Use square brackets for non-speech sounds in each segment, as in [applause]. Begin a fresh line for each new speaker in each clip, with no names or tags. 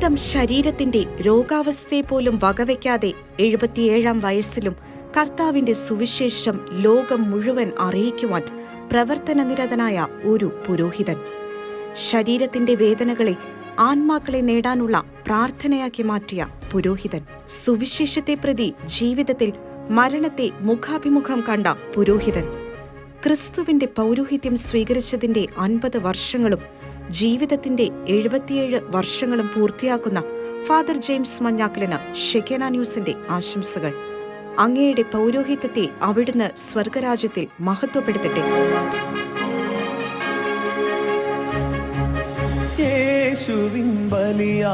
സ്വന്തം ശരീരത്തിന്റെ രോഗാവസ്ഥയെ പോലും വകവയ്ക്കാതെ എഴുപത്തിയേഴാം വയസ്സിലും കർത്താവിന്റെ സുവിശേഷം ലോകം മുഴുവൻ അറിയിക്കുവാൻ പ്രവർത്തനനിരതനായ ഒരു പുരോഹിതൻ. ശരീരത്തിന്റെ വേദനകളെ ആത്മാക്കളെ നേടാനുള്ള പ്രാർത്ഥനയാക്കി മാറ്റിയ പുരോഹിതൻ. സുവിശേഷത്തെ പ്രതി ജീവിതത്തിൽ മരണത്തെ മുഖാഭിമുഖം കണ്ട പുരോഹിതൻ. ക്രിസ്തുവിന്റെ പൗരോഹിത്യം സ്വീകരിച്ചതിന്റെ അൻപത് വർഷങ്ങളും ജീവിതത്തിന്റെ എഴുപത്തിയേഴ് വർഷങ്ങളും പൂർത്തിയാക്കുന്ന ഫാദർ ജെയിംസ് മഞ്ഞാക്കലിന് ഷെക്കേന ന്യൂസിന്റെ ആശംസകൾ. അങ്ങയുടെ പൗരോഹിത്യത്തെ അവിടുന്ന് സ്വർഗരാജ്യത്തിൽ മഹത്വപ്പെടുത്തട്ടെ.
ബലിയാകുവാൻ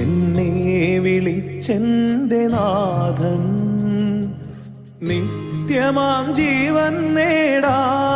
എന്നെ വിളിച്ചെന്റെ നാഥൻ നിത്യമാം ജീവൻ നേടാൻ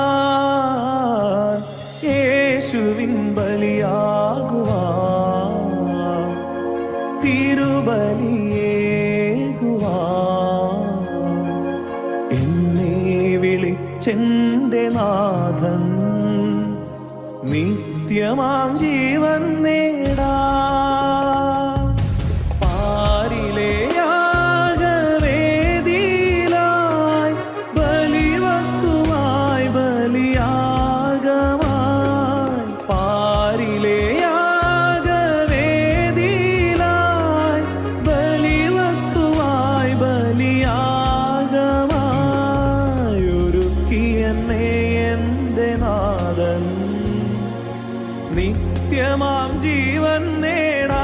നിത്യമാം ജീവൻ നേടാ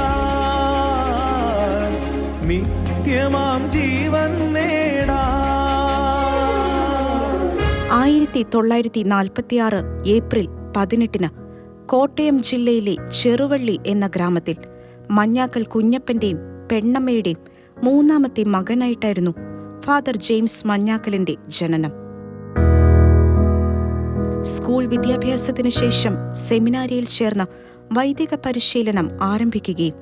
നിത്യമാം ജീവൻ നേടാ
ആയിരത്തി തൊള്ളായിരത്തി നാൽപ്പത്തിയാറ് ഏപ്രിൽ പതിനെട്ടിന് കോട്ടയം ജില്ലയിലെ ചെറുവള്ളി എന്ന ഗ്രാമത്തിൽ മഞ്ഞാക്കൽ കുഞ്ഞപ്പന്റെയും പെണ്ണമ്മയുടെയും മൂന്നാമത്തെ മകനായിട്ടായിരുന്നു ഫാദർ ജെയിംസ് മഞ്ഞാക്കലിന്റെ ജനനം. സ്കൂൾ വിദ്യാഭ്യാസത്തിന് ശേഷം സെമിനാരിയിൽ ചേർന്ന വൈദിക പരിശീലനം ആരംഭിക്കുകയും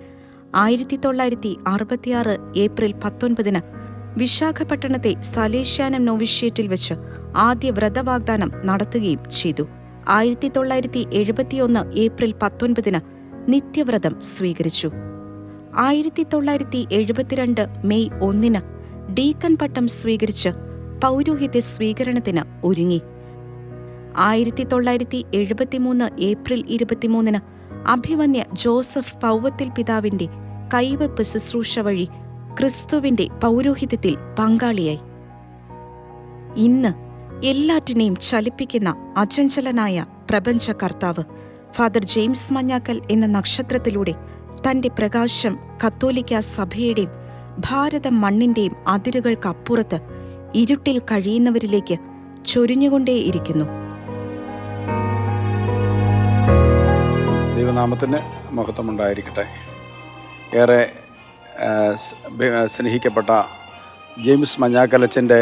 ആയിരത്തി തൊള്ളായിരത്തി അറുപത്തിയാറ് ഏപ്രിൽ പത്തൊൻപതിന് വിശാഖപട്ടണത്തെ സലേഷ്യാനം നോവിഷ്യേറ്റിൽ വെച്ച് ആദ്യ വ്രതവാഗ്ദാനം നടത്തുകയും ചെയ്തു. ആയിരത്തി തൊള്ളായിരത്തി എഴുപത്തിയൊന്ന് ഏപ്രിൽ പത്തൊൻപതിന് നിത്യവ്രതം സ്വീകരിച്ചു. ആയിരത്തി തൊള്ളായിരത്തി എഴുപത്തിരണ്ട് മെയ് ഒന്നിന് ഡീക്കൻ പട്ടം സ്വീകരിച്ച് പൗരോഹിത്യ സ്വീകരണത്തിന് ഒരുങ്ങി. ആയിരത്തി തൊള്ളായിരത്തി എഴുപത്തിമൂന്ന് ഏപ്രിൽ ഇരുപത്തിമൂന്നിന് അഭിമന്യ ജോസഫ് പൗവത്തിൽ പിതാവിന്റെ കൈവെപ്പ് ശുശ്രൂഷ വഴി ക്രിസ്തുവിന്റെ പൗരോഹിത്യത്തിൽ പങ്കാളിയായി. ഇന്ന് എല്ലാറ്റിനെയും ചലിപ്പിക്കുന്ന അചഞ്ചലനായ പ്രപഞ്ച കർത്താവ് ഫാദർ ജെയിംസ് മഞ്ഞാക്കൽ എന്ന നക്ഷത്രത്തിലൂടെ തന്റെ പ്രകാശം കത്തോലിക്ക സഭയുടെയും ഭാരത മണ്ണിന്റെയും അതിരുകൾക്കപ്പുറത്ത് ഇരുട്ടിൽ കഴിയുന്നവരിലേക്ക് ചൊരിഞ്ഞുകൊണ്ടേയിരിക്കുന്നു.
ദൈവനാമത്തിന് മഹത്വമുണ്ടായിരിക്കട്ടെ. ഏറെ സ്നേഹിക്കപ്പെട്ട ജെയിംസ് മഞ്ഞാക്കലച്ചന്റെ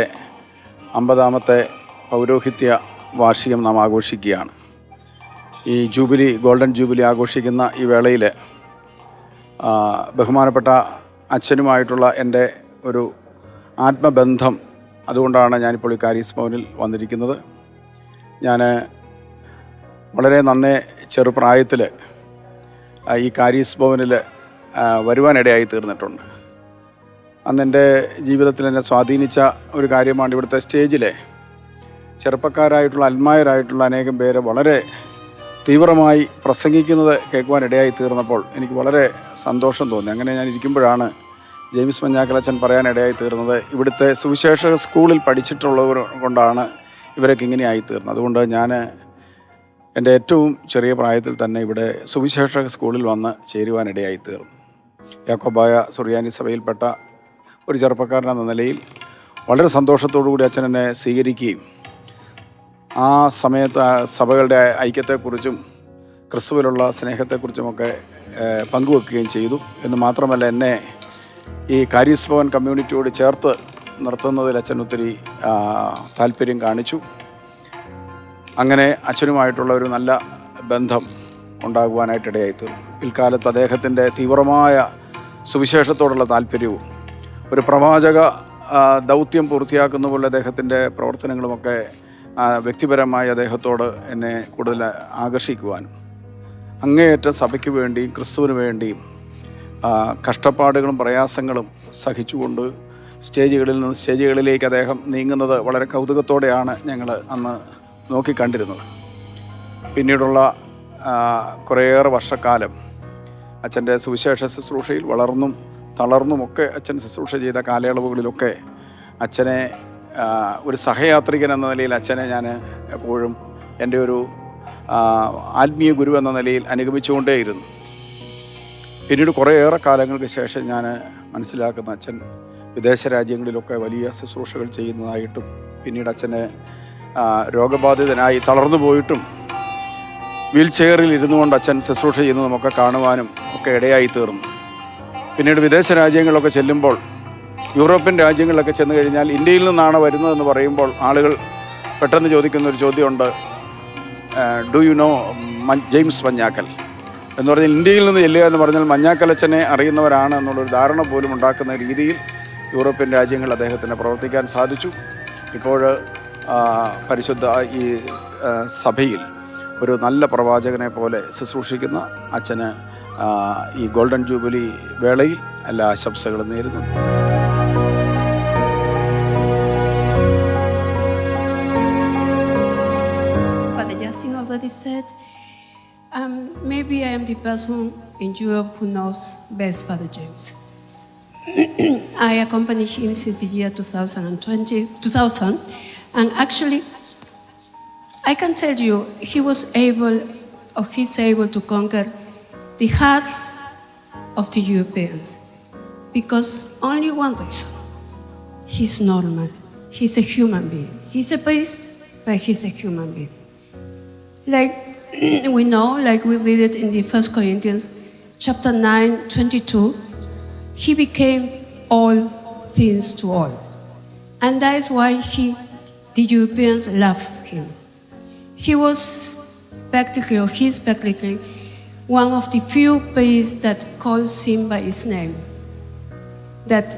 അമ്പതാമത്തെ പൗരോഹിത്യ വാർഷികം നാം ആഘോഷിക്കുകയാണ്. ഈ ജൂബിലി ഗോൾഡൻ ജൂബിലി ആഘോഷിക്കുന്ന ഈ വേളയിൽ ബഹുമാനപ്പെട്ട അച്ഛനുമായിട്ടുള്ള എന്റെ ഒരു ആത്മബന്ധം അതുകൊണ്ടാണ് ഞാനിപ്പോൾ ഈ കാരീസ് ഭവനിൽ വന്നിരിക്കുന്നത്. ഞാൻ വളരെ നന്നേ ചെറുപ്രായത്തിൽ ഈ കാരീസ് ഭവനിൽ വരുവാനിടയായി തീർന്നിട്ടുണ്ട്. അന്ന് എന്റെ ജീവിതത്തിൽ എന്നെ സ്വാധീനിച്ച ഒരു കാര്യമാണ് ഇവിടുത്തെ സ്റ്റേജിലെ ചെറുപ്പക്കാരായിട്ടുള്ള അൽമായരായിട്ടുള്ള അനേകം പേരെ വളരെ തീവ്രമായി പ്രസംഗിക്കുന്നത് കേൾക്കുവാനിടയായി തീർന്നപ്പോൾ എനിക്ക് വളരെ സന്തോഷം തോന്നി. അങ്ങനെ ഞാൻ ഇരിക്കുമ്പോഴാണ് ജെയിംസ് മഞ്ഞാക്കലച്ചൻ പറയാനിടയായി തീർന്നത്. ഇവിടുത്തെ സുവിശേഷ സ്കൂളിൽ പഠിച്ചിട്ടുള്ളവർ കൊണ്ടാണ് ഇവരൊക്കെ ഇങ്ങനെയായി തീർന്നത്. അതുകൊണ്ട് ഞാൻ എന്റെ ഏറ്റവും ചെറിയ പ്രായത്തിൽ തന്നെ ഇവിടെ സുവിശേഷ സ്കൂളിൽ വന്ന് ചേരുവാനിടയായി തീർന്നു. യാക്കോബായ സുറിയാനി സഭയിൽപ്പെട്ട ഒരു ചെറുപ്പക്കാരൻ എന്ന നിലയിൽ വളരെ സന്തോഷത്തോടു കൂടി അച്ഛൻ എന്നെ സ്വീകരിക്കുകയും ആ സമയത്ത് സഭകളുടെ ഐക്യത്തെക്കുറിച്ചും ക്രിസ്തുവിലുള്ള സ്നേഹത്തെക്കുറിച്ചുമൊക്കെ പങ്കുവെക്കുകയും ചെയ്തു. എന്ന് മാത്രമല്ല എന്നെ ഈ കാരീസ് ഭവൻ കമ്മ്യൂണിറ്റിയോട് ചേർത്ത് നിർത്തുന്നതിൽ അച്ഛൻ ഒത്തിരി താല്പര്യം കാണിച്ചു. അങ്ങനെ അച്ഛനുമായിട്ടുള്ള ഒരു നല്ല ബന്ധം ഉണ്ടാകുവാനായിട്ട് ഇടയായിത്തീർന്നു പിൽക്കാലത്ത് അദ്ദേഹത്തിന്റെ തീവ്രമായ സുവിശേഷത്തോടുള്ള താല്പര്യവും ഒരു പ്രവാചക ദൗത്യം പൂർത്തിയാക്കുന്ന പോലെ അദ്ദേഹത്തിന്റെ പ്രവർത്തനങ്ങളുമൊക്കെ വ്യക്തിപരമായി അദ്ദേഹത്തോട് എന്നെ കൂടുതൽ ആകർഷിക്കുവാനും അങ്ങേയറ്റം സഭയ്ക്ക് വേണ്ടിയും ക്രിസ്തുവിന് വേണ്ടിയും കഷ്ടപ്പാടുകളും പ്രയാസങ്ങളും സഹിച്ചുകൊണ്ട് സ്റ്റേജുകളിൽ നിന്ന് സ്റ്റേജുകളിലേക്ക് അദ്ദേഹം നീങ്ങുന്നത് വളരെ കൗതുകത്തോടെയാണ് ഞങ്ങൾ അന്ന് നോക്കിക്കണ്ടിരുന്നത് പിന്നീടുള്ള ആ, കുറേയേറെ വർഷക്കാലം അച്ഛന്റെ സുവിശേഷ ശുശ്രൂഷയിൽ വളർന്നും തളർന്നുമൊക്കെ അച്ഛൻ ശുശ്രൂഷ ചെയ്ത കാലയളവുകളിലൊക്കെ അച്ഛനെ ഒരു സഹയാത്രികൻ എന്ന നിലയിൽ അച്ഛനെ ഞാൻ എപ്പോഴും എന്റെ ഒരു ആത്മീയ ഗുരു എന്ന നിലയിൽ അനുഗമിച്ചുകൊണ്ടേയിരുന്നു. പിന്നീട് കുറേയേറെ കാലങ്ങൾക്ക് ശേഷം ഞാൻ മനസ്സിലാക്കുന്ന അച്ഛൻ വിദേശ രാജ്യങ്ങളിലൊക്കെ വലിയ ശുശ്രൂഷകൾ ചെയ്യുന്നതായിട്ടും പിന്നീട് അച്ഛനെ രോഗബാധിതനായി തളർന്നു പോയിട്ടും വീൽ ചെയറിൽ ഇരുന്നു കൊണ്ട് അച്ഛൻ ശുശ്രൂഷ ചെയ്യുന്നത് നമുക്ക് കാണുവാനും ഒക്കെ ഇടയായി തീർന്നു. പിന്നീട് വിദേശ രാജ്യങ്ങളിലൊക്കെ ചെല്ലുമ്പോൾ യൂറോപ്യൻ രാജ്യങ്ങളിലൊക്കെ ചെന്ന് കഴിഞ്ഞാൽ ഇന്ത്യയിൽ നിന്നാണ് വരുന്നതെന്ന് പറയുമ്പോൾ ആളുകൾ പെട്ടെന്ന് ചോദിക്കുന്ന ഒരു ചോദ്യമുണ്ട് do you know James Manjakkal? എന്ന് പറഞ്ഞാൽ ഇന്ത്യയിൽ നിന്ന് ചെല്ലുക എന്ന് പറഞ്ഞാൽ മഞ്ഞാക്കലച്ചനെ അറിയുന്നവരാണ് എന്നുള്ളൊരു ധാരണ പോലും ഉണ്ടാക്കുന്ന രീതിയിൽ യൂറോപ്യൻ രാജ്യങ്ങൾ അദ്ദേഹത്തിന് പ്രവർത്തിക്കാൻ സാധിച്ചു. ഇപ്പോൾ പരിശുദ്ധ ഈ സഭയിൽ ഒരു നല്ല പ്രവാചകനെ പോലെ ശുശ്രൂഷിക്കുന്ന അച്ഛന് ഈ ഗോൾഡൻ ജൂബിലി വേളയിൽ എല്ലാ ആശംസകളും നേരുന്നു
already said, um, maybe I am the person in Europe who knows best Father James. I accompany him since the year 2020, 2000, and actually, I can tell you, he was able, or he's able to conquer the hearts of the Europeans because only one reason he's normal, he's a human being. He's a priest, but he's a human being. Like [clears throat] we know, like we read it in the First Corinthians chapter 9, 22, he became all things to all. And that is why he, the Europeans love him. He was practically, or he's practically, one of the few priests that calls him by his name. That,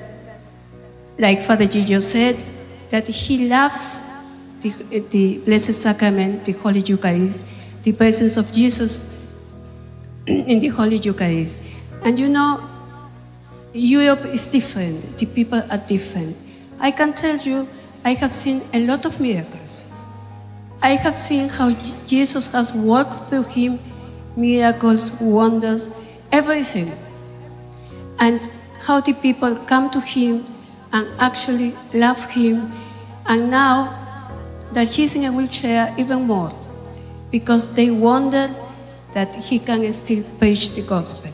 like Father Gidio said, that he loves the, the Blessed Sacrament, the Holy Eucharist, the presence of Jesus in the Holy Eucharist. And you know, Europe is different, the people are different. I can tell you, I have seen a lot of miracles. I have seen how Jesus has worked through him miracles, wonders, everything. And how the people come to him and actually love him. And now that he's in a wheelchair, even more, because they wonder that he can still preach the gospel.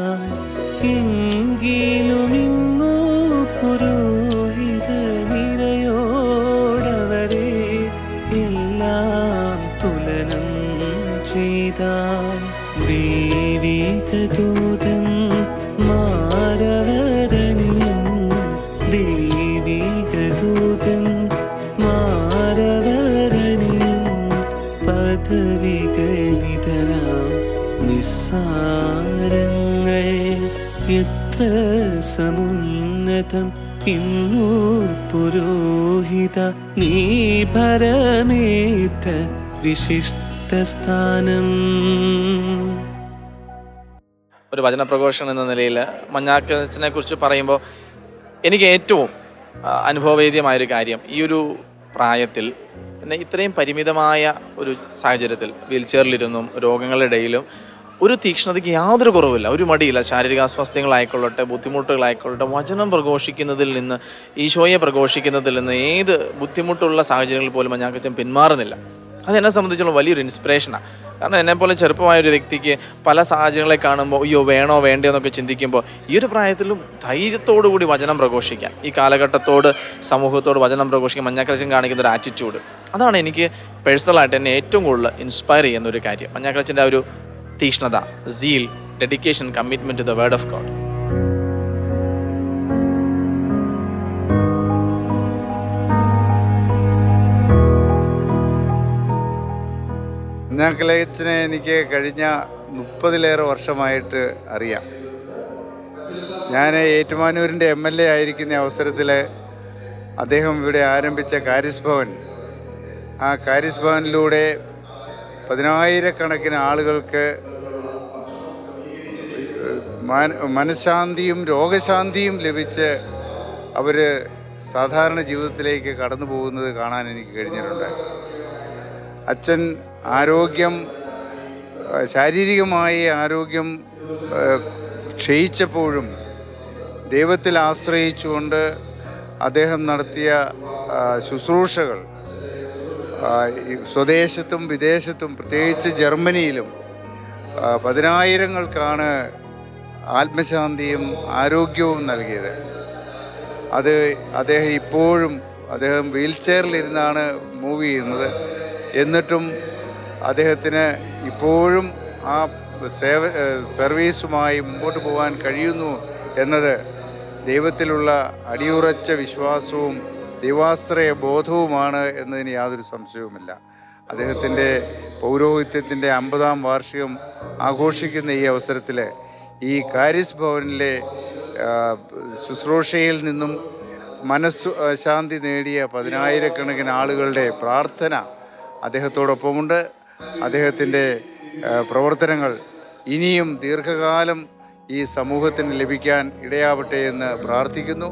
സമുന്നതം ഇന്നു പുരോഹിത നീ ഭരമേറ്റ വിശിഷ്ട സ്ഥാനം.
ഒരു വചന പ്രഘോഷണം എന്ന നിലയിൽ മഞ്ഞാക്കച്ചനെ കുറിച്ച് പറയുമ്പോൾ എനിക്ക് ഏറ്റവും അനുഭവവേദ്യമായൊരു കാര്യം ഈ ഒരു പ്രായത്തിൽ പിന്നെ ഇത്രയും പരിമിതമായ ഒരു സാഹചര്യത്തിൽ വീൽ ചെയറിലിരുന്നും രോഗങ്ങളുടെ ഇടയിലും ഒരു തീക്ഷ്ണതയ്ക്ക് യാതൊരു കുറവില്ല. ഒരു മടിയില്ല. ശാരീരിക അസ്വാസ്ഥ്യങ്ങളായിക്കൊള്ളട്ടെ ബുദ്ധിമുട്ടുകളായിക്കൊള്ളട്ടെ വചനം പ്രഘോഷിക്കുന്നതിൽ നിന്ന് ഈശോയെ പ്രഘോഷിക്കുന്നതിൽ നിന്ന് ഏത് ബുദ്ധിമുട്ടുള്ള സാഹചര്യങ്ങളിൽ പോലും മഞ്ഞാക്കച്ചൻ പിന്മാറുന്നില്ല. അതെന്നെ സംബന്ധിച്ചുള്ള വലിയൊരു ഇൻസ്പിറേഷനാണ് കാരണം എന്നെപ്പോലെ ചെറുപ്പമായ ഒരു വ്യക്തിക്ക് പല സാഹചര്യങ്ങളെ കാണുമ്പോൾ അയ്യോ വേണോ വേണ്ടയോ എന്നൊക്കെ ചിന്തിക്കുമ്പോൾ ഈ ഒരു പ്രായത്തിലും കൂടി വചനം പ്രഘോഷിക്കാം. ഈ കാലഘട്ടത്തോട് സമൂഹത്തോട് വചനം പ്രഘോഷിക്കാൻ മഞ്ഞാക്കലച്ചൻ കാണിക്കുന്ന ഒരു ആറ്റിറ്റ്യൂഡ് അതാണ് എനിക്ക് പേഴ്സണലായിട്ട് എന്നെ ഏറ്റവും കൂടുതൽ ഇൻസ്പയർ ചെയ്യുന്ന ഒരു കാര്യം. മഞ്ഞാക്കലച്ചന്റെ ആ ഒരു തീക്ഷ്ണത zeal dedication commitment to the word of God
മഞ്ഞാക്കലയച്ചനെ എനിക്ക് കഴിഞ്ഞ മുപ്പതിലേറെ വർഷമായിട്ട് അറിയാം. ഞാൻ ഏറ്റുമാനൂരിന്റെ എം എൽ എ ആയിരിക്കുന്ന അവസരത്തിൽ അദ്ദേഹം ഇവിടെ ആരംഭിച്ച കാരിസ് ഭവൻ ആ കാരിസ് ഭവനിലൂടെ പതിനായിരക്കണക്കിന് ആളുകൾക്ക് മനഃശാന്തിയും രോഗശാന്തിയും ലഭിച്ച് അവർ സാധാരണ ജീവിതത്തിലേക്ക് കടന്നു പോകുന്നത് കാണാൻ എനിക്ക് കഴിഞ്ഞിട്ടുണ്ട്. അച്ഛൻ ആരോഗ്യം ശാരീരികമായി ആരോഗ്യം ക്ഷയിച്ചപ്പോഴും ദൈവത്തിൽ ആശ്രയിച്ചുകൊണ്ട് അദ്ദേഹം നടത്തിയ ശുശ്രൂഷകൾ സ്വദേശത്തും വിദേശത്തും പ്രത്യേകിച്ച് ജർമ്മനിയിലും പതിനായിരങ്ങൾക്കാണ് ആത്മശാന്തിയും ആരോഗ്യവും നൽകിയത്. അത് അദ്ദേഹം ഇപ്പോഴും അദ്ദേഹം വീൽ ചെയറിലിരുന്നാണ് മൂവ് ചെയ്യുന്നത്. എന്നിട്ടും അദ്ദേഹത്തിന് ഇപ്പോഴും ആ സേവ സർവീസുമായി മുമ്പോട്ട് പോകാൻ കഴിയുന്നു എന്നത് ദൈവത്തിലുള്ള അടിയുറച്ച വിശ്വാസവും ദൈവാശ്രയ ബോധവുമാണ് എന്നതിന് യാതൊരു സംശയവുമില്ല. അദ്ദേഹത്തിന്റെ പൗരോഹിത്യത്തിന്റെ അമ്പതാം വാർഷികം ആഘോഷിക്കുന്ന ഈ അവസരത്തിൽ ഈ കാരിസ് ഭവനിലെ ശുശ്രൂഷയിൽ നിന്നും മനസ്സു ശാന്തി നേടിയ പതിനായിരക്കണക്കിന് ആളുകളുടെ പ്രാർത്ഥന അദ്ദേഹത്തോടൊപ്പമുണ്ട്. അദ്ദേഹത്തിന്റെ പ്രവർത്തനങ്ങൾ ഇനിയും ദീർഘകാലം ഈ സമൂഹത്തിന് ലഭിക്കാൻ ഇടയാവട്ടെ എന്ന് പ്രാർത്ഥിക്കുന്നു.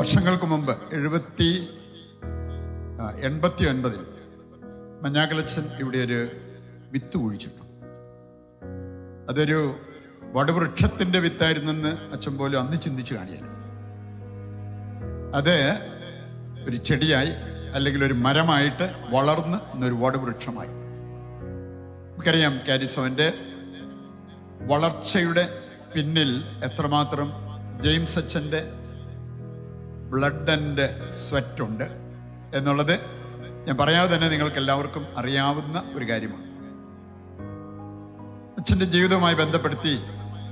വർഷങ്ങൾക്ക് മുമ്പ് എഴുപത്തി എൺപത്തി ഒൻപതിൽ മഞ്ഞാകലച്ചൻ ഇവിടെ ഒരു വിത്ത് കുഴിച്ചിട്ടു. അതൊരു വടുവൃക്ഷത്തിന്റെ വിത്തായിരുന്നെന്ന് അച്ഛൻ പോലും അന്ന് ചിന്തിച്ച് കാണിയാൽ അത് ഒരു ചെടിയായി അല്ലെങ്കിൽ ഒരു മരമായിട്ട് വളർന്ന് ഇന്നൊരു വടുവൃക്ഷമായി. നമുക്കറിയാം കാരിസോന്റെ വളർച്ചയുടെ പിന്നിൽ എത്രമാത്രം ജെയിംസ് അച്ഛന്റെ ബ്ലഡ് ആൻഡ് സ്വെറ്റ് ഉണ്ട്. എന്നുള്ളത് ഞാൻ പറയാതെ തന്നെ നിങ്ങൾക്ക് എല്ലാവർക്കും അറിയാവുന്ന ഒരു കാര്യമാണ്. അച്ഛന്റെ ജീവിതവുമായി ബന്ധപ്പെടുത്തി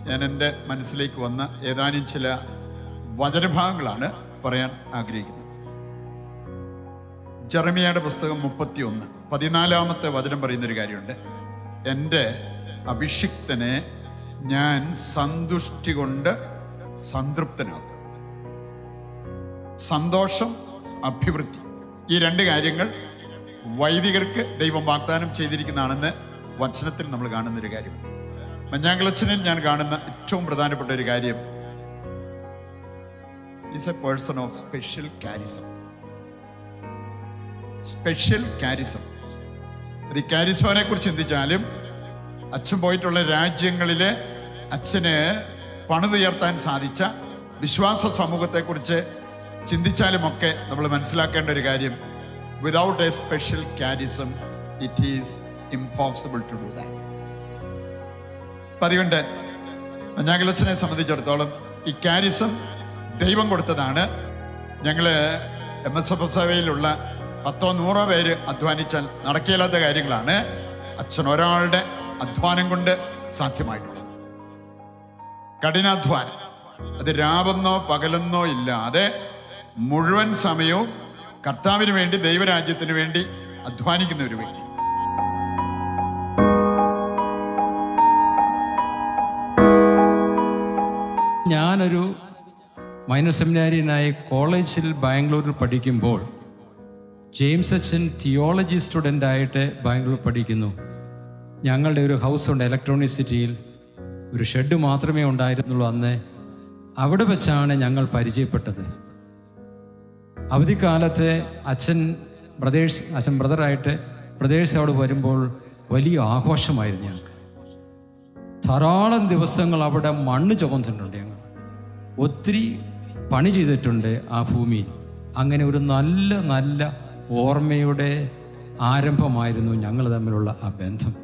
ഞാൻ എന്റെ മനസ്സിലേക്ക് വന്ന ഏതാനും ചില വചനഭാഗങ്ങളാണ് പറയാൻ ആഗ്രഹിക്കുന്നത്. ജെറമിയയുടെ പുസ്തകം മുപ്പത്തി ഒന്ന് പതിനാലാമത്തെ വചനം പറയുന്ന ഒരു കാര്യമുണ്ട്. എന്റെ അഭിഷിക്തനെ ഞാൻ സന്തുഷ്ടി കൊണ്ട് സംതൃപ്തനാക്കും. സന്തോഷം അഭിവൃദ്ധി. ഈ രണ്ട് കാര്യങ്ങൾ വൈദികർക്ക് ദൈവം വാഗ്ദാനം ചെയ്തിരിക്കുന്നതാണെന്ന് വചനത്തിൽ നമ്മൾ കാണുന്ന ഒരു കാര്യം. മഞ്ഞാങ്കളച്ചനിൽ ഞാൻ കാണുന്ന ഏറ്റവും പ്രധാനപ്പെട്ട ഒരു കാര്യം is a person of special charism special charism അത് ഈ കാരിസോനെ കുറിച്ച് ചിന്തിച്ചാലും അച്ഛൻ പോയിട്ടുള്ള രാജ്യങ്ങളിലെ അച്ഛന് പണിതുയർത്താൻ സാധിച്ച വിശ്വാസ സമൂഹത്തെക്കുറിച്ച് ചിന്തിച്ചാലുമൊക്കെ നമ്മൾ മനസ്സിലാക്കേണ്ട ഒരു കാര്യം without a special charism it is impossible to do that അതുകൊണ്ട് മഞ്ഞാങ്കലച്ചനെ സംബന്ധിച്ചിടത്തോളം ഈ കാരിസം ദൈവം കൊടുത്തതാണ്. ഞങ്ങൾ എം എസ് എഫ് സഭയിലുള്ള പത്തോ നൂറോ പേര് അധ്വാനിച്ചാൽ നടക്കില്ലാത്ത കാര്യങ്ങളാണ്. അച്ഛൻ ഒരാളുടെ അധ്വാനം കൊണ്ട് സാധ്യമായിട്ടുള്ളത് കഠിനാധ്വാനം. അത് രാവെന്നോ പകലെന്നോ ഇല്ലാതെ മുഴുവൻ സമയവും കർത്താവിന് വേണ്ടി ദൈവരാജ്യത്തിന് വേണ്ടി അധ്വാനിക്കുന്ന ഒരു വ്യക്തി.
ഞാനൊരു മൈനർ സെമിനാരിയനായി കോളേജിൽ ബാംഗ്ലൂരിൽ പഠിക്കുമ്പോൾ ജെയിംസ് അച്ഛൻ തിയോളജി സ്റ്റുഡന്റ് ആയിട്ട് ബാംഗ്ലൂർ പഠിക്കുന്നു. ഞങ്ങളുടെ ഒരു ഹൗസ് ഉണ്ട് ഇലക്ട്രോണിക് സിറ്റിയിൽ ഒരു ഷെഡ് മാത്രമേ ഉണ്ടായിരുന്നുള്ളൂ അന്ന്. അവിടെ വെച്ചാണ് ഞങ്ങൾ പരിചയപ്പെട്ടത്. അവധിക്കാലത്ത് അച്ഛൻ ബ്രദേഴ്സ് അച്ഛൻ ബ്രദറായിട്ട് ബ്രദേഴ്സ് അവിടെ വരുമ്പോൾ വലിയ ആഘോഷമായിരുന്നു ഞങ്ങൾക്ക്. ധാരാളം ദിവസങ്ങൾ അവിടെ മണ്ണ് ചുമന്നിട്ടുണ്ട് ഞങ്ങൾ. ഒത്തിരി പണി ചെയ്തിട്ടുണ്ട് ആ ഭൂമിയിൽ. അങ്ങനെ ഒരു നല്ല നല്ല ഓർമ്മയുടെ ആരംഭമായിരുന്നു ഞങ്ങൾ തമ്മിലുള്ള ആ ബന്ധം.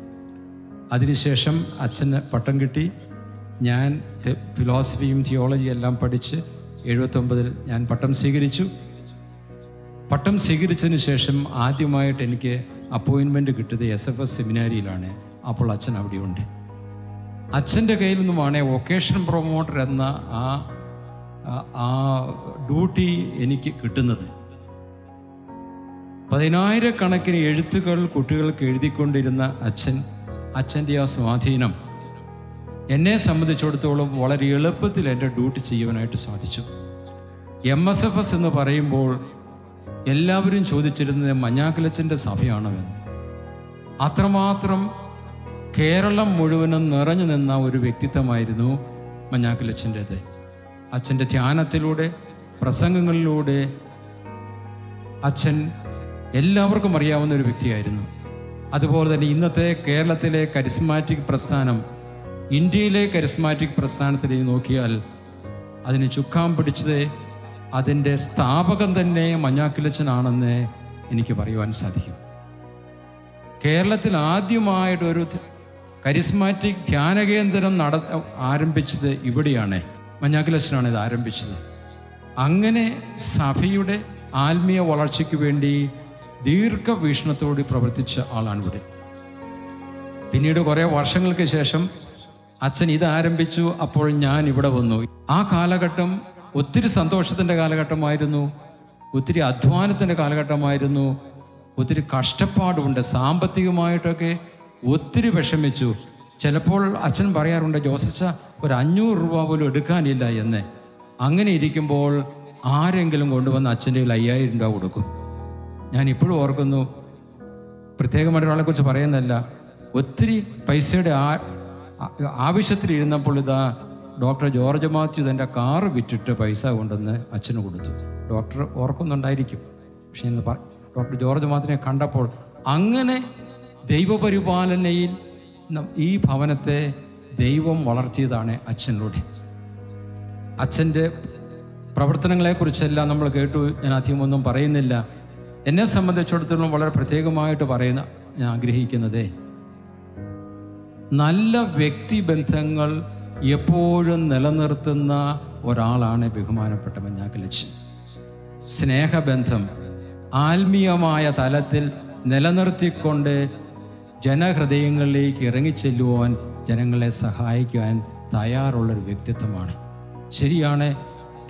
അതിനുശേഷം അച്ഛന് പട്ടം കിട്ടി. ഞാൻ ഫിലോസഫിയും തിയോളജിയും എല്ലാം പഠിച്ച് എഴുപത്തൊമ്പതിൽ ഞാൻ പട്ടം സ്വീകരിച്ചു. പട്ടം സ്വീകരിച്ചതിന് ശേഷം ആദ്യമായിട്ട് എനിക്ക് അപ്പോയിൻമെന്റ് കിട്ടിയത് എസ് എഫ് എസ് സെമിനാരിയിലാണ്. അപ്പോൾ അച്ഛൻ അവിടെയുണ്ട്. അച്ഛന്റെ കയ്യിൽ നിന്നുമാണ് വൊക്കേഷൻ പ്രൊമോട്ടർ എന്ന ആ ആ- ഡ്യൂട്ടി എനിക്ക് കിട്ടുന്നത്. പതിനായിരക്കണക്കിന് എഴുത്തുകൾ കുട്ടികൾക്ക് എഴുതിക്കൊണ്ടിരുന്ന അച്ഛൻ അച്ഛന്റെ ആ സ്വാധീനം എന്നെ സംബന്ധിച്ചിടത്തോളം വളരെ എളുപ്പത്തിൽ എന്റെ ഡ്യൂട്ടി ചെയ്യുവാനായിട്ട് സാധിച്ചു. എം എസ് എഫ് എസ് എന്ന് പറയുമ്പോൾ എല്ലാവരും ചോദിച്ചിരുന്നത് മഞ്ഞാക്കലച്ചന്റെ സഭയാണോ എന്ന് അത്രമാത്രം കേരളം മുഴുവനും നിറഞ്ഞു നിന്ന ഒരു വ്യക്തിത്വമായിരുന്നു മഞ്ഞാക്കലച്ചന്റേത്. അച്ഛന്റെ ധ്യാനത്തിലൂടെ പ്രസംഗങ്ങളിലൂടെ അച്ഛൻ എല്ലാവർക്കും അറിയാവുന്ന ഒരു വ്യക്തിയായിരുന്നു. അതുപോലെ തന്നെ ഇന്നത്തെ കേരളത്തിലെ കരിസ്മാറ്റിക് പ്രസ്ഥാനം ഇന്ത്യയിലെ കരിസ്മാറ്റിക് പ്രസ്ഥാനത്തിലേക്ക് നോക്കിയാൽ അതിന് ചുക്കാൻ പിടിച്ചത് അതിന്റെ സ്ഥാപകൻ തന്നെ മഞ്ഞാക്കിലച്ചനാണെന്ന് എനിക്ക് പറയുവാൻ സാധിക്കും. കേരളത്തിൽ ആദ്യമായിട്ടൊരു കരിസ്മാറ്റിക് ധ്യാന കേന്ദ്രം നട ആരംഭിച്ചത് ഇവിടെയാണ്. മഞ്ഞാക്കിലച്ചനാണ് ഇത് ആരംഭിച്ചത്. അങ്ങനെ സഭയുടെ ആത്മീയ വളർച്ചയ്ക്ക് വേണ്ടി ദീർഘവീക്ഷണത്തോടെ പ്രവർത്തിച്ച ആളാണ് ഇവിടെ. പിന്നീട് കുറേ വർഷങ്ങൾക്ക് ശേഷം അച്ഛൻ ഇത് ആരംഭിച്ചു അപ്പോൾ ഞാൻ ഇവിടെ വന്നു. ആ കാലഘട്ടം ഒത്തിരി സന്തോഷത്തിന്റെ കാലഘട്ടമായിരുന്നു ഒത്തിരി അധ്വാനത്തിന്റെ കാലഘട്ടമായിരുന്നു ഒത്തിരി കഷ്ടപ്പാടുണ്ട് സാമ്പത്തികമായിട്ടൊക്കെ ഒത്തിരി വിഷമിച്ചു. ചിലപ്പോൾ അച്ഛൻ പറയാറുണ്ട് ജോസച്ച ഒരു അഞ്ഞൂറ് രൂപ പോലും എടുക്കാനില്ല എന്ന്. അങ്ങനെ ഇരിക്കുമ്പോൾ ആരെങ്കിലും കൊണ്ടുവന്ന് അച്ഛന്റെ കയ്യിൽ അയ്യായിരം രൂപ കൊടുക്കും. ഞാൻ ഇപ്പോഴും ഓർക്കുന്നു പ്രത്യേകമായിട്ട് ഒരാളെ കുറിച്ച് പറയുന്നതല്ല ഒത്തിരി പൈസയുടെ ആ- ആവശ്യത്തിലിരുന്നപ്പോൾ ഇതാ ഡോക്ടർ ജോർജ് മാത്യു തന്റെ കാറ് വിറ്റിട്ട് പൈസ കൊണ്ടുവന്ന് അച്ഛന് കൊടുത്തു. ഡോക്ടർ ഓർക്കുന്നുണ്ടായിരിക്കും പക്ഷേ ഇന്ന് പറ ഡോക്ടർ ജോർജ് മാത്യുവിനെ കണ്ടപ്പോൾ അങ്ങനെ ദൈവപരിപാലനയിൽ ഈ ഭവനത്തെ ദൈവം വളർത്തിയതാണ് അച്ഛനിലൂടെ. അച്ഛന്റെ പ്രവർത്തനങ്ങളെക്കുറിച്ചെല്ലാം നമ്മൾ കേട്ടു. ഞാൻ അധികമൊന്നും പറയുന്നില്ല. എന്നെ സംബന്ധിച്ചിടത്തോളം വളരെ പ്രത്യേകമായിട്ട് പറയുന്ന ഞാൻ ആഗ്രഹിക്കുന്നതേ നല്ല വ്യക്തിബന്ധങ്ങൾ എപ്പോഴും നിലനിർത്തുന്ന ഒരാളാണ് ബഹുമാനപ്പെട്ട മഞ്ഞാക്കലച്ചൻ സ്നേഹബന്ധം ആത്മീയമായ തലത്തിൽ നിലനിർത്തിക്കൊണ്ട് ജനഹൃദയങ്ങളിലേക്ക് ഇറങ്ങിച്ചെല്ലുവാൻ ജനങ്ങളെ സഹായിക്കുവാൻ തയ്യാറുള്ളൊരു വ്യക്തിത്വമാണ്. ശരിയാണ്.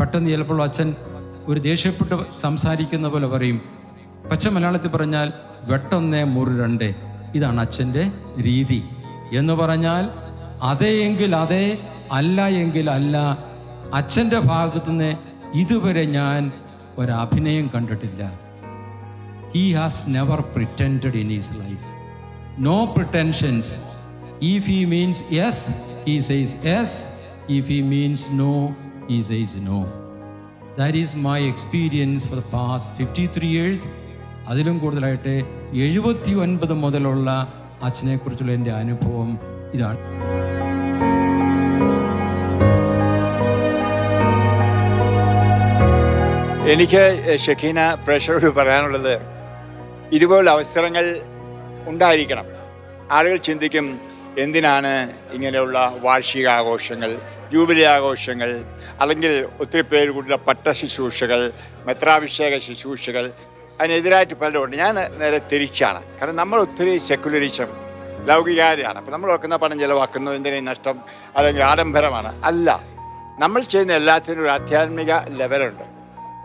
പെട്ടെന്ന് ചിലപ്പോൾ അച്ഛൻ ഒരു ദേഷ്യപ്പെട്ട് സംസാരിക്കുന്ന പോലെ പറയും. പച്ച മലയാളത്തിൽ പറഞ്ഞാൽ വെട്ടൊന്നേ മുറി രണ്ട് ഇതാണ് അച്ഛന്റെ രീതി. എന്ന് പറഞ്ഞാൽ അതേ എങ്കിൽ അതേ അല്ല എങ്കിൽ അല്ല. അച്ഛന്റെ ഭാഗത്തുനിന്ന് ഇതുവരെ ഞാൻ ഒരഭിനയം കണ്ടിട്ടില്ല. He has never pretend in his life no pretensions if he means yes he says yes if he means no he says no that is my experience for the past fifty three years അതിലും കൂടുതലായിട്ട് എഴുപത്തി ഒൻപത് മുതലുള്ള അച്ഛനെക്കുറിച്ചുള്ള എന്റെ അനുഭവം ഇതാണ്.
എനിക്ക് ഷഖീന പ്രേക്ഷകരോട് പറയാനുള്ളത് ഇതുപോലുള്ള അവസരങ്ങൾ ഉണ്ടായിരിക്കണം. ആളുകൾ ചിന്തിക്കും എന്തിനാണ് ഇങ്ങനെയുള്ള വാർഷിക ആഘോഷങ്ങൾ ജൂബിലി ആഘോഷങ്ങൾ അല്ലെങ്കിൽ ഒത്തിരി പേര് കൂടിയുള്ള പട്ട ശുശ്രൂഷകൾ മെത്രാഭിഷേക ശുശ്രൂഷകൾ. അതിനെതിരായിട്ട് പലരുണ്ട് ഞാൻ നേരെ തിരിച്ചാണ്. കാരണം നമ്മൾ ഒത്തിരി സെക്കുലറിസം ലൗകികാരാണ് അപ്പം നമ്മൾ ഓർക്കുന്ന പണം ചിലവാക്കുന്നു എന്തിനേ നഷ്ടം? അല്ലെങ്കിൽ ആഡംബരമാണ്. അല്ല. നമ്മൾ ചെയ്യുന്ന എല്ലാത്തിനും ഒരു ആധ്യാത്മിക ലെവലുണ്ട്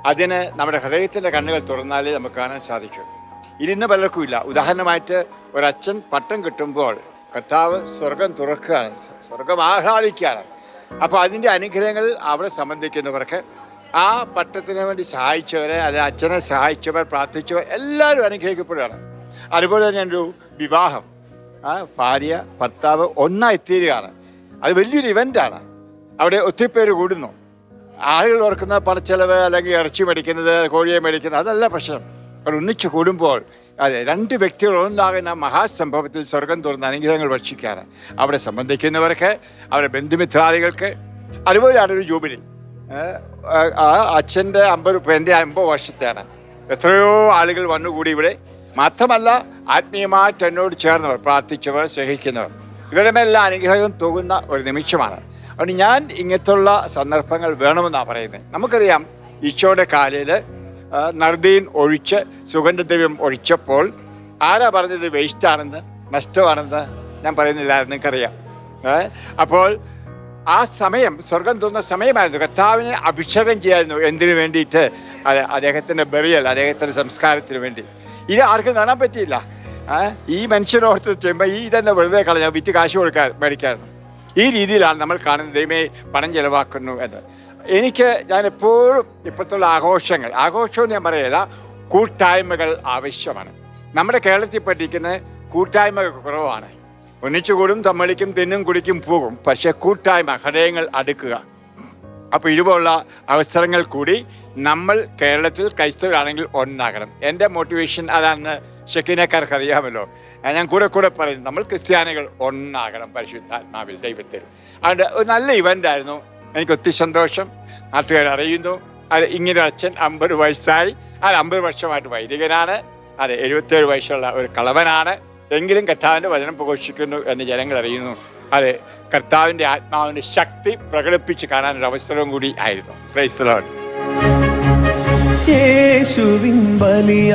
അതിന് നമ്മുടെ ഹൃദയത്തിന്റെ കണ്ണുകൾ തുറന്നാലേ നമുക്ക് കാണാൻ സാധിക്കും. ഇരുന്ന് പലർക്കും ഇല്ല ഉദാഹരണമായിട്ട് ഒരച്ഛൻ പട്ടം കിട്ടുമ്പോൾ കർത്താവ് സ്വർഗം തുറക്കുകയാണ് സ്വർഗം ആഹ്ലാദിക്കുകയാണ്. അപ്പോൾ അതിന്റെ അനുഗ്രഹങ്ങൾ അവിടെ സംബന്ധിക്കുന്നവർക്ക് ആ പട്ടത്തിന് വേണ്ടി സഹായിച്ചവരെ അല്ലെ അച്ഛനെ സഹായിച്ചവർ പ്രാർത്ഥിച്ചവർ എല്ലാവരും അനുഗ്രഹിക്കപ്പെടുകയാണ്. അതുപോലെ തന്നെ ഒരു വിവാഹം. ആ ഭാര്യ ഭർത്താവ് ഒന്നായി തീരുകയാണ്. അത് വലിയൊരു ഇവന്റാണ് അവിടെ ഒത്തിരി പേര് കൂടുന്നു. ആളുകൾ ഓർക്കുന്ന പണച്ചെലവ് അല്ലെങ്കിൽ ഇറച്ചി മേടിക്കുന്നത് കോഴിയെ മേടിക്കുന്നത് അതല്ല പ്രശ്നം. അവർ ഒന്നിച്ചു കൂടുമ്പോൾ അതെ രണ്ട് വ്യക്തികൾ ഒന്നാകുന്ന മഹാസംഭവത്തിൽ സ്വർഗം തുറന്ന അനുഗ്രഹങ്ങൾ ഭക്ഷിക്കുകയാണ്. അവിടെ സംബന്ധിക്കുന്നവർക്ക് അവരുടെ ബന്ധുമിത്രാദികൾക്ക് അതുപോലെയാണ് ഒരു ജൂബിലി. അച്ഛന്റെ അമ്പത് എന്റെ അമ്പത് വർഷത്തെയാണ്. എത്രയോ ആളുകൾ വന്നുകൂടി ഇവിടെ. മാത്രമല്ല ആത്മീയമായിട്ട് എന്നോട് ചേർന്നവർ പ്രാർത്ഥിച്ചവർ സ്നേഹിക്കുന്നവർ. ഇവരുടെ മേലെല്ലാം അനുഗ്രഹം തോകുന്ന ഒരു നിമിഷമാണ്. അതുകൊണ്ട് ഞാൻ ഇങ്ങനത്തുള്ള സന്ദർഭങ്ങൾ വേണമെന്നാണ് പറയുന്നത് നമുക്കറിയാം ഈശോയുടെ കാലിൽ നർദീൻ ഒഴിച്ച് സുഗന്ധദ്രവ്യം ഒഴിച്ചപ്പോൾ ആരാ പറഞ്ഞത് വേസ്റ്റാണെന്ന് നഷ്ടമാണെന്ന് ഞാൻ പറയുന്നില്ലായിരുന്നു നിങ്ങൾക്കറിയാം? അപ്പോൾ ആ സമയം സ്വർഗം തുറന്ന സമയമായിരുന്നു. കർത്താവിനെ അഭിഷേകം ചെയ്യായിരുന്നു എന്തിനു വേണ്ടിയിട്ട്? അദ്ദേഹത്തിന്റെ ബെറിയൽ അദ്ദേഹത്തിന്റെ സംസ്കാരത്തിന് വേണ്ടി. ഇത് ആർക്കും കാണാൻ പറ്റിയില്ല. ഈ മനുഷ്യനോർത്ത് ചെയ്യുമ്പോൾ ഈ ഇതെന്നെ വെറുതെ കളഞ്ഞ വിറ്റ് കാശ് കൊടുക്കാൻ മേടിക്കാറുണ്ട് ഈ രീതിയിലാണ് നമ്മൾ കാണുന്നത് ദൈവമേ പണം ചെലവാക്കുന്നു എന്ന്. എനിക്ക് ഞാൻ എപ്പോഴും ഇപ്പോഴത്തുള്ള ആഘോഷങ്ങൾ ആഘോഷം ഞാൻ പറയില്ല കൂട്ടായ്മകൾ ആവശ്യമാണ്. നമ്മുടെ കേരളത്തിൽ പഠിക്കുന്ന കൂട്ടായ്മകൾ കുറവാണ്. ഒന്നിച്ചുകൂടും തമ്മളിക്കും തിന്നും കുടിക്കും പോകും. പക്ഷേ കൂട്ടായ്മ ഹൃദയങ്ങൾ അടുക്കുക. അപ്പോൾ ഇതുപോലുള്ള അവസരങ്ങൾ കൂടി നമ്മൾ കേരളത്തിൽ ക്രൈസ്തവരാണെങ്കിൽ ഒന്നാകണം. എന്റെ മോട്ടിവേഷൻ അതാണ് ഷെക്കിനക്കാർക്ക് അറിയാമല്ലോ ഞാൻ കൂടെ കൂടെ പറയുന്നു നമ്മൾ ക്രിസ്ത്യാനികൾ ഒന്നാകണം പരിശുദ്ധാത്മാവിൽ ദൈവത്തിൽ. അതുകൊണ്ട് ഒരു നല്ല ഇവന്റ് ആയിരുന്നു. എനിക്ക് ഒത്തിരി സന്തോഷം. നാട്ടുകാർ അറിയുന്നു. അത് ഇങ്ങനെ അച്ഛൻ അമ്പത് വയസ്സായി. അത് അമ്പത് വർഷമായിട്ട് വൈദികനാണ്. അത് എഴുപത്തേഴ് വയസ്സുള്ള ഒരു കളവനാണ്. എങ്കിലും കഥാവിന്റെ വചനം പ്രഘോഷിക്കുന്നു എന്ന് ജനങ്ങൾ അറിയുന്നു. അത് കർത്താവിന്റെ ആത്മാവിന്റെ ശക്തി പ്രകടിപ്പിച്ച് കാണാനൊരു അവസരവും കൂടി ആയിരുന്നു. ക്രൈസ്തലോൺ
യേശുവിൻ ബലിയാകുവാൻ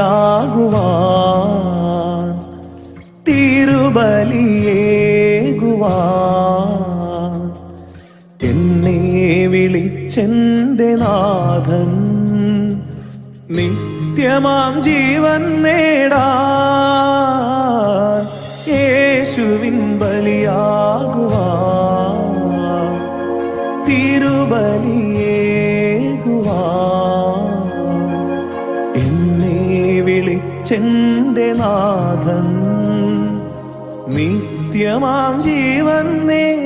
തിരുബലിയേകുവാൻ എന്നെ വിളിച്ചെന്റെ നാഥൻ നിത്യമാം ജീവൻ നേടാൻ യേശുവിൻ ബലിയാകുവാ തിരുബലിയേകുവാ എന്നെ വിളിച്ചെന്റെ നാഥൻ നിത്യമാം ജീവൻ നേടാ